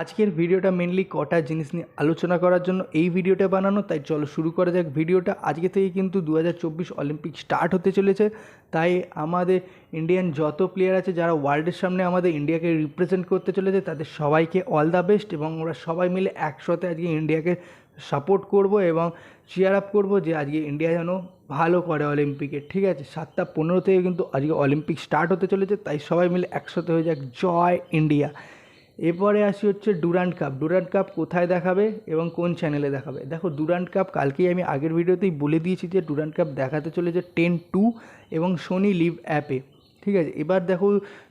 আজকের ভিডিওটা মেনলি কটা জিনিস নিয়ে আলোচনা করার জন্য এই ভিডিওটা বানানো, তাই চলো শুরু করা যাক। ভিডিওটা আজকে থেকে কিন্তু দু হাজার চব্বিশ অলিম্পিক স্টার্ট হতে চলেছে। তাই আমাদের ইন্ডিয়ান যত প্লেয়ার আছে, যারা ওয়ার্ল্ডের সামনে আমাদের ইন্ডিয়াকে রিপ্রেজেন্ট করতে চলেছে, তাদের সবাইকে অল দ্য বেস্ট এবং ওরা সবাই মিলে একসাথে আজকে ইন্ডিয়াকে সাপোর্ট করব এবং চেয়ার আপ করব যে আজকে ইন্ডিয়া যেন ভালো করে অলিম্পিকে ঠিক আছে? সাতটা পনেরো থেকে কিন্তু আজকে অলিম্পিক স্টার্ট হতে চলেছে, তাই সবাই মিলে একসাথে হয়ে যাক। জয় ইন্ডিয়া এরপরে আসি হচ্ছে ডুরান্ট কাপ ডুরান্ট কাপ কোথায় দেখাবে এবং কোন চ্যানেলে দেখাবে? দেখো ডুরান্ট কাপ কালকেই আমি আগের ভিডিওতেই বলে দিয়েছি যে ডুরান্ট কাপ দেখাতে চলেছে টেন টু এবং সোনি লিভ অ্যাপে ঠিক আছে, এবার দেখো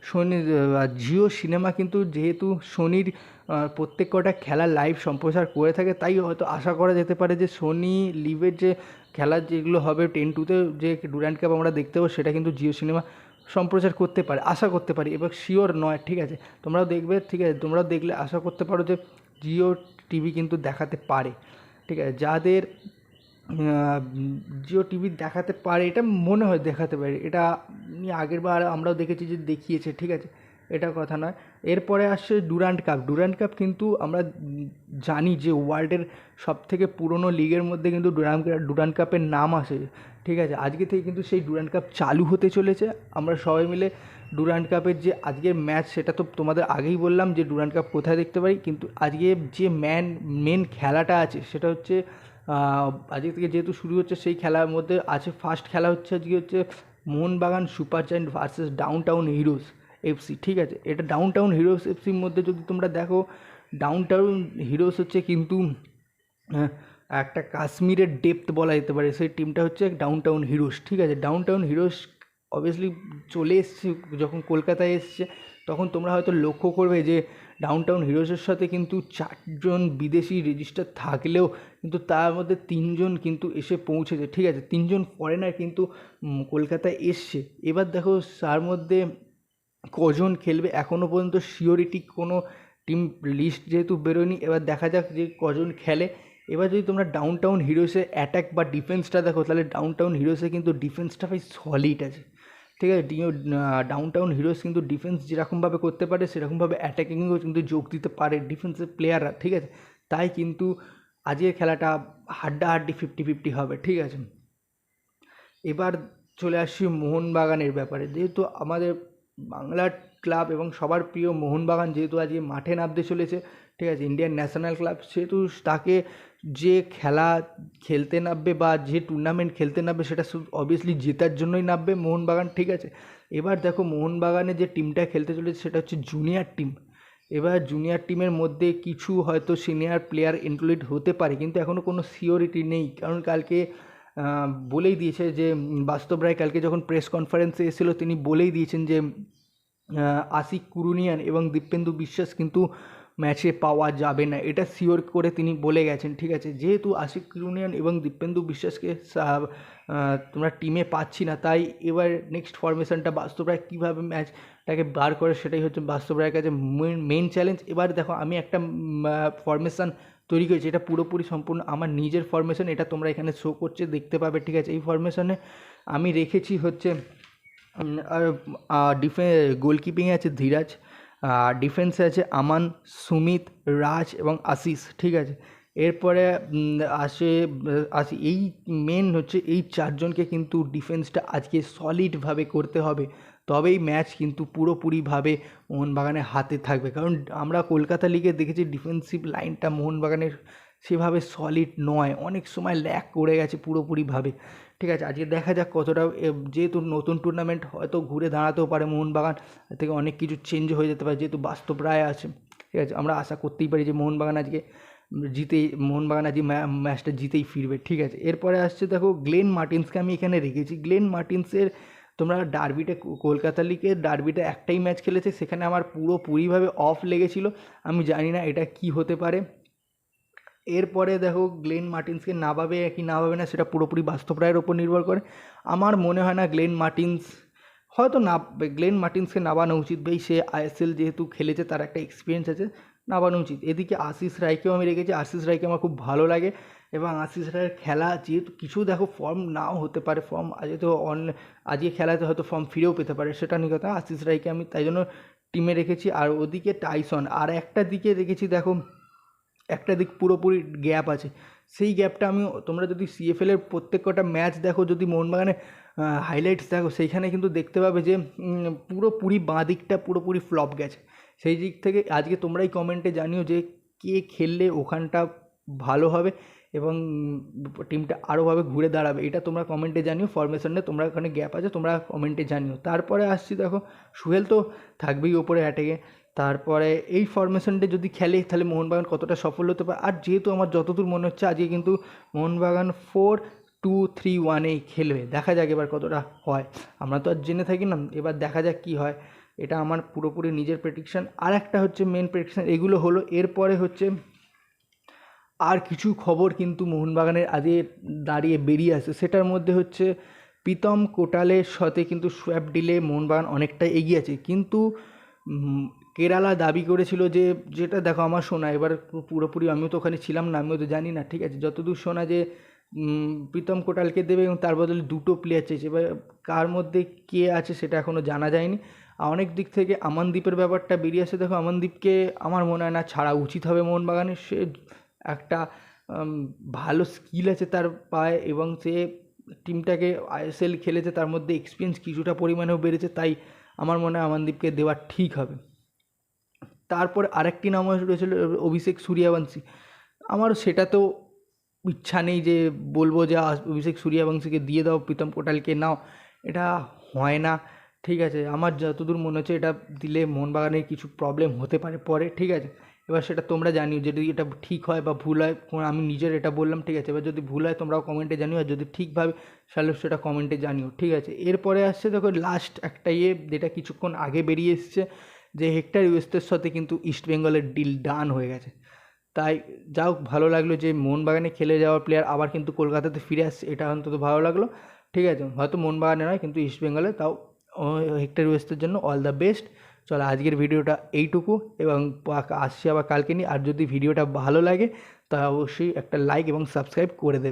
সোনি জিও সিনেমা কিন্তু যেহেতু সোনির প্রত্যেক কটা খেলা লাইভ সম্প্রচার করে থাকে, তাই হয়তো আশা করা যেতে পারে যে সোনি লিভের যে খেলা যেগুলো হবে টেন টুতে যে ডুরান্ট কাপ আমরা দেখতে পাবো, সেটা কিন্তু জিও সিনেমা সম্প্রচার করতে পারে, আশা করতে পারি, এবার শিওর নয়, ঠিক আছে? তোমরাও দেখবে, ঠিক আছে? তোমরাও দেখলে আশা করতে পারো যে জিও টিভি কিন্তু দেখাতে পারে, ঠিক আছে? যাদের জিও টিভি দেখাতে পারে, এটা মনে হয় দেখাতে পারে, এটা আগের বার আমরাও দেখেছি যে দেখিয়েছে, ঠিক আছে? এটা কথা নয়। এরপরে আসছে ডুরান্ট কাপ ডুরান্ট কাপ কিন্তু আমরা জানি যে ওয়ার্ল্ডের সব থেকে পুরনো লিগের মধ্যে কিন্তু ডুরান্ট ডুরান্ট কাপের নাম আসে। ঠিক আছে, আজকে থেকে কিন্তু সেই ডুরান্ট কাপ চালু হতে চলেছে। আমরা সবাই মিলে ডুরান্ট কাপের যে আজকের ম্যাচ, সেটা তো তোমাদের আগেই বললাম যে ডুরান্ট কাপ কোথায় দেখতে পারি, কিন্তু আজকে যে ম্যান, মেন খেলাটা আছে, সেটা হচ্ছে আজকে থেকে যেহেতু শুরু হচ্ছে সেই খেলার মধ্যে আছে ফার্স্ট খেলা হচ্ছে আজকে হচ্ছে Mohun Bagan super giant versus downtown heroes FC ঠিক আছে? এটা ডাউন টাউন হিরোস এফসির মধ্যে যদি তোমরা দেখো ডাউন টাউন হিরোস হচ্ছে কিন্তু একটা কাশ্মীরের ডেপথ বলা যেতে পারে। সেই টিমটা হচ্ছে ডাউন টাউন হিরোস ঠিক আছে? ডাউন টাউন হিরোস অবভিয়াসলি চলে এসছে, যখন কলকাতায় এসছে, তখন তোমরা হয়তো লক্ষ্য করবে যে ডাউন টাউন হিরোসের সাথে কিন্তু চারজন বিদেশি রেজিস্টার থাকলেও কিন্তু তার মধ্যে তিনজন কিন্তু এসে পৌঁছেছে, ঠিক আছে? তিনজন ফরেনার কিন্তু কলকাতায় এসছে। এবার দেখো তার মধ্যে কজন খেলবে এখনও পর্যন্ত সিওরিটি কোনো টিম লিস্ট যেহেতু বেরোয়নি, এবার দেখা যাক যে কজন খেলে। এবার যদি তোমরা ডাউন টাউন হিরোসের অ্যাটাক বা ডিফেন্সটা দেখো, তাহলে ডাউন টাউন হিরোসে কিন্তু ডিফেন্সটা ভাই সলিড আছে। ঠিক আছে? ডাউন টাউন হিরোস কিন্তু ডিফেন্স যেরকমভাবে করতে পারে, সেরকমভাবে অ্যাটাকিংও কিন্তু যোগ দিতে পারে ডিফেন্সের প্লেয়াররা ঠিক আছে? তাই কিন্তু আজকের খেলাটা হাড্ডাহাড্ডি ফিফটি ফিফটি হবে, ঠিক আছে? এবার চলে আসছি মোহনবাগানের ব্যাপারে। যেহেতু আমাদের বাংলার ক্লাব এবং সবার প্রিয় মোহনবাগান যেহেতু আজকে মাঠে নামতে চলেছে, ঠিক আছে ইন্ডিয়ান ন্যাশনাল ক্লাব সেহেতু তাকে যে খেলা খেলতে নামবে বা যে টুর্নামেন্ট খেলতে নামবে সেটা অবভিয়াসলি জেতার জন্যই নামবে মোহনবাগান, ঠিক আছে? এবার দেখো মোহনবাগানে যে টিমটা খেলতে চলেছে সেটা হচ্ছে জুনিয়র টিম এবার জুনিয়র টিমের মধ্যে কিছু হয়তো সিনিয়র প্লেয়ার ইনক্লুড হতে পারে, কিন্তু এখনও কোনো সিওরিটি নেই। কারণ কালকে বলেই দিয়েছে যে, বাস্তব রায় কালকে যখন প্রেস কনফারেন্সে এসেছিল, তিনি বলেই দিয়েছেন যে আশিক কুরুনিয়ান এবং দীপেন্দু বিশ্বাস কিন্তু ম্যাচে পাওয়া যাবে না। এটা শিওর করে তিনি বলে গেছেন, ঠিক আছে? যেহেতু আশিক কুরুনিয়ান এবং দীপেন্দু বিশ্বাসকে তোমরা টিমে পাচ্ছি না, তাই এবার নেক্সট ফরমেশনটা বাস্তব রায় কীভাবে ম্যাচটাকে বার করে সেটাই হচ্ছে বাস্তব রায়ের কাছে মেন চ্যালেঞ্জ এবার দেখো, আমি একটা ফরমেশন তৈরি করেছি, এটা পুরোপুরি সম্পূর্ণ আমার নিজের ফরমেশন এটা তোমরা এখানে শো করছে, দেখতে পাবে, ঠিক আছে? এই ফরমেশনে আমি রেখেছি হচ্ছে ডিফে গোলকিপিংয়ে আছে ধীরাজ আর ডিফেন্সে আছে আমান, সুমিত, রাজ এবং আশিস, ঠিক আছে? এরপরে আসে, আসি এই মেন হচ্ছে এই চারজনকে কিন্তু ডিফেন্সটা আজকে সলিডভাবে করতে হবে। তবেই ম্যাচ কিন্তু পুরোপুরিভাবে মোহনবাগানের হাতে থাকবে। কারণ আমরা কলকাতা লিগে দেখেছি ডিফেন্সিভ লাইনটা মোহনবাগানের সেভাবে সলিড নয়। অনেক সময় ল্যাক করে গেছে পুরোপুরিভাবে। ঠিক আছে, আজকে দেখা যাক কতটা যেহেতু নতুন টুর্নামেন্ট হয়তো ঘুরে দাঁড়াতেও পারে মোহনবাগান থেকে অনেক কিছু চেঞ্জ হয়ে যেতে পারে, যেহেতু বাস্তব রায় আছে, ঠিক আছে, আমরা আশা করতেই পারি যে মোহনবাগান আজকে জিতেই, মোহনবাগান আজকে ম্যাচটা জিতেই ফিরবে, ঠিক আছে, এরপরে আসছে দেখো গ্লেন মার্টিন্সকে আমি এখানে রেখেছি, গ্লেন মার্টিন্সের তোমরা ডার্বিটা কলকাতা লিগের ডার্বিটা একটাই ম্যাচ খেলেছে, সেখানে আমার পুরোপুরিভাবে অফ লেগেছিলো, আমি জানি না এটা কি হতে পারে এরপরে দেখো গ্লেন মার্টিন্সকে নামাবে কি নামাবে না সেটা পুরোপুরি বাস্তব রায়ের ওপর নির্ভর করে। আমার মনে হয় না গ্লেন মার্টিন্স, হয়তো নামবে গ্লেন মার্টিন্সকে নামানো উচিত। ভাই, সে আইএসএল যেহেতু খেলেছে, তার একটা এক্সপিরিয়েন্স আছে নামানো উচিত। এদিকে আশিস রায়কেও আমি রেখেছি। আশিস রায়কে আমার খুব ভালো লাগে এবং আশিস রায়ের খেলা যেহেতু কিছু দেখো ফর্ম নাও হতে পারে ফর্ম আজকে তো অন আজকে খেলাতে হয়তো ফর্ম ফিরেও পেতে পারে, সেটা নিয়ে কথা আশিস রায়কে আমি তাই জন্য টিমে রেখেছি। আর ওদিকে টাইসন আর একটা দিকে রেখেছি দেখো একটা দিক পুরোপুরি গ্যাপ আছে। সেই গ্যাপটা আমি, তোমরা যদি সিএফএলের প্রত্যেক কটা ম্যাচ দেখো, যদি মোহনবাগানের হাইলাইটস দেখো, সেইখানে কিন্তু দেখতে পাবে যে পুরোপুরি বাঁ দিকটা পুরোপুরি ফ্লপ গেছে। সেই দিক থেকে আজকে তোমরাই কমেন্টে জানিও যে, কে খেললে ওখানটা ভালো হবে এবং টিমটা আরোভাবে ঘুরে দাঁড়াবে। এটা তোমরা কমেন্টে জানিও ফরমেশনে তোমরা ওখানে গ্যাপ আছে, তোমরা কমেন্টে জানিও। তারপরে আসছি দেখো, সুহেল তো থাকবেই ওপরে অ্যাটেকে তারপরে এই ফরমেশনটা যদি খেলে, তাহলে মোহনবাগান কতটা সফল হতে পারে? আর যেহেতু আমার যতদূর মনে হচ্ছে, আজকে কিন্তু মোহনবাগান ফোর টু থ্রি ওয়ানেই খেলবে। দেখা যাক এবার কতটা হয়। আমরা তো আর জেনে থাকি না, এবার দেখা যাক কী হয়। এটা আমার পুরোপুরি নিজের প্রেডিকশান আর একটা হচ্ছে মেন প্রেডিকশান এগুলো হলো, এরপরে হচ্ছে আর কিছু খবর কিন্তু মোহনবাগানের আজকে দাঁড়িয়ে বেরিয়ে আসে। সেটার মধ্যে হচ্ছে, প্রীতম কোটালের সাথে কিন্তু সোয়াপ ডিলে মোহনবাগান অনেকটা এগিয়ে আছে। কিন্তু কেরালা দাবি করেছিল যে, যেটা দেখো আমার শোনা এবার পুরোপুরি আমিও তো ওখানে ছিলাম না, আমিও তো জানি না, ঠিক আছে? যতদূর শোনা যে প্রীতম কোটালকে দেবে এবং তার বদলে দুটো প্লেয়ার চেয়েছে এবার কার মধ্যে কে আছে সেটা এখনও জানা যায়নি। অনেক দিক থেকে আমানদীপের ব্যাপারটা বেরিয়ে আসে, দেখো আমানদীপকে আমার মনে হয় না ছাড়া উচিত হবে মোহনবাগানের। সে একটা ভালো স্কিল আছে তার পায়ে এবং সে টিমটাকে আইএসএল খেলেছে, তার মধ্যে এক্সপিরিয়েন্স কিছুটা পরিমাণেও বেড়েছে, তাই আমার মনে হয় আমানদীপকে দেওয়া ঠিক হবে। তারপর আরেকটি নাম রয়েছিল অভিষেক সূর্যবংশী। আমার সেটা তো ইচ্ছা নেই যে বলব যে অভিষেক সূর্যবংশীকে দিয়ে দাও, প্রীতম কোটালকে নাও। এটা হয় না, ঠিক আছে। আমার যতদূর মনে হচ্ছে এটা দিলে মোহনবাগানের কিছু প্রবলেম হতে পারে পরে, ঠিক আছে। এবার সেটা তোমরা জানিও, যদি এটা ঠিক হয় বা ভুল হয় আমি নিজের এটা বললাম, ঠিক আছে? এবার যদি ভুল হয়, তোমরাও কমেন্টে জানিও, আর যদি ঠিকভাবে তাহলে সেটা কমেন্টে জানিও, ঠিক আছে? এরপরে আসছে দেখো লাস্ট একটা ইয়ে যেটা কিছুক্ষণ আগে বেরিয়ে এসছে, যে হেক্টর ইউএসদের সাথে কিন্তু ইস্ট বেঙ্গলের ডিল ডান হয়ে গেছে। তাই যাও ভালো লাগল যে মোহনবাগানে খেলে যাওয়া প্লেয়ার আবার কিন্তু কলকাতাতে ফিরে আসছে, এটা অন্তত ভালো লাগল, ঠিক আছে? হয়তো মোহনবাগানে নয়, কিন্তু ইস্ট বেঙ্গলে তাও হেক্টর ওয়েস্টের জন্য অল দ্য বেস্ট চলো আজকের ভিডিওটা এইটুকু এবং আসছি আবার কালকে নিয়ে। আর যদি ভিডিওটা ভালো লাগে, তা অবশ্যই একটা লাইক এবং সাবস্ক্রাইব করে দেবে।